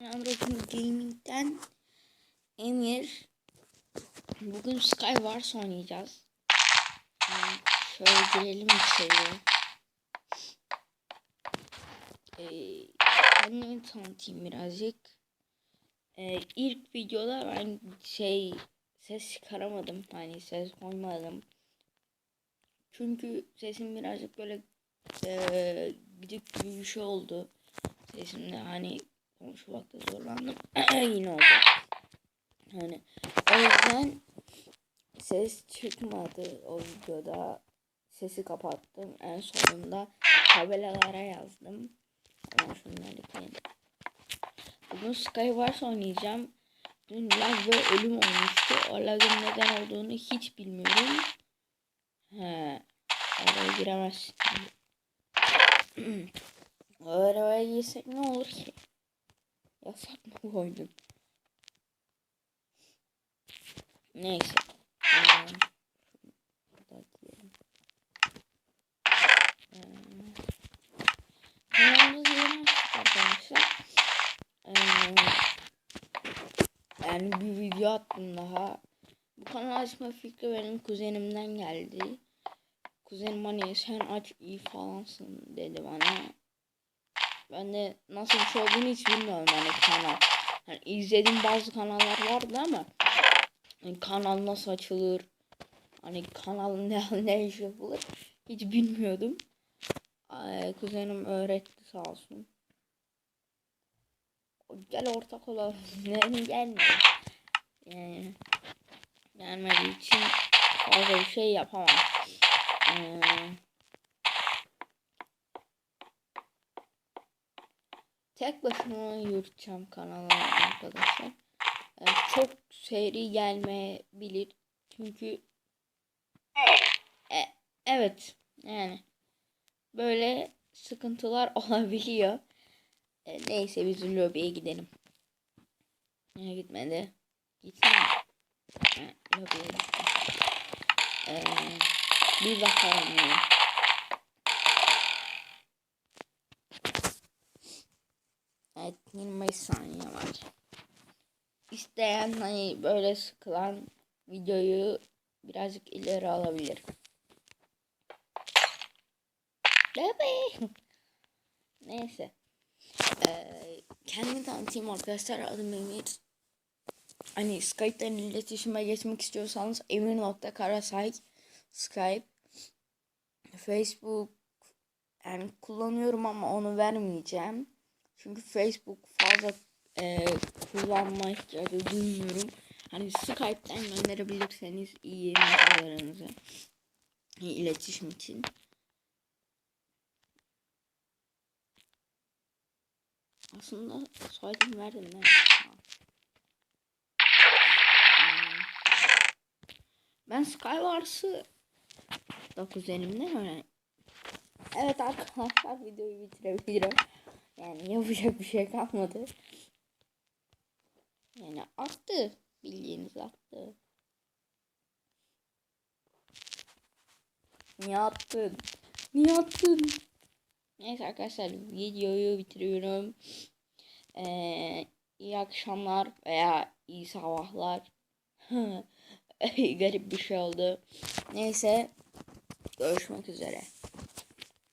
Android Gaming'den Emir. Bugün Skywars oynayacağız. Şöyle girelim içeriye. Ee, kendimi tanıtayım birazcık. Ee, ilk videoda ben şey ses çıkaramadım. Hani ses koymadım. Çünkü sesim birazcık böyle ee, gidip bir şey oldu. Sesimde hani konuşmakta zorlandım. Yine oldu. Hani o yüzden ses çıkmadı o videoda. Sesi kapattım. En sonunda tabelalara yazdım. Ama şunları ekleyin. Bugün Skywars oynayacağım. Dün lag ve ölüm olmuştu. O lagın neden olduğunu hiç bilmiyorum. He. Oraya giremezsin. Oraya girsek ne olur ki? Yasak mı bu oyunun? Neyse. Arkadaşlar. Ee, yani bir video attım daha. Bu kanal açma fikri benim kuzenimden geldi. Kuzenim hani sen aç iyi falansın dedi bana. Ben de nasıl bir şey olduğunu hiç bilmiyorum hani kanal. Hani izlediğim bazı kanallar vardı ama hani kanal nasıl açılır? Hani kanal ne ne iş yapılır? Hiç bilmiyordum. Ay, kuzenim öğretti sağ olsun. Gel ortak olalım. Yani gelme. Yani gelmediği için fazla bir şey yapamam. Ee, tek başıma yürüteceğim kanalı arkadaşlar. Ee, çok seri gelmeyebilir. Çünkü e, evet yani böyle sıkıntılar olabiliyor. E, neyse biz lobiye gidelim. Niye gitmedi? Gitsin? Ha, lobiye gitti. Ee, bir bakalım ya. Evet 25 saniye var. İsteyen hani böyle sıkılan videoyu birazcık ileri alabilir. Neyse. Ee, kendimi tanıtayım arkadaşlar. Adım Emir. Hani Skype'den iletişime geçmek istiyorsanız emir.karasay Skype Facebook yani kullanıyorum ama onu vermeyeceğim. Çünkü Facebook fazla e, kullanma ihtiyacı duymuyorum. Hani Skype'den gönderebilirseniz iyi mesajlarınızı iletişim için. Aslında soyadım verdim ben. Ben Skywars'ı da kuzenimden öğrendim. Evet arkadaşlar videoyu bitirebilirim. Yani yapacak bir şey kalmadı. Yani attı. Bildiğiniz attı. Niye attın? Niye attın? Neyse arkadaşlar videoyu bitiriyorum. Ee, iyi akşamlar veya iyi sabahlar. Garip bir şey oldu. Neyse görüşmek üzere.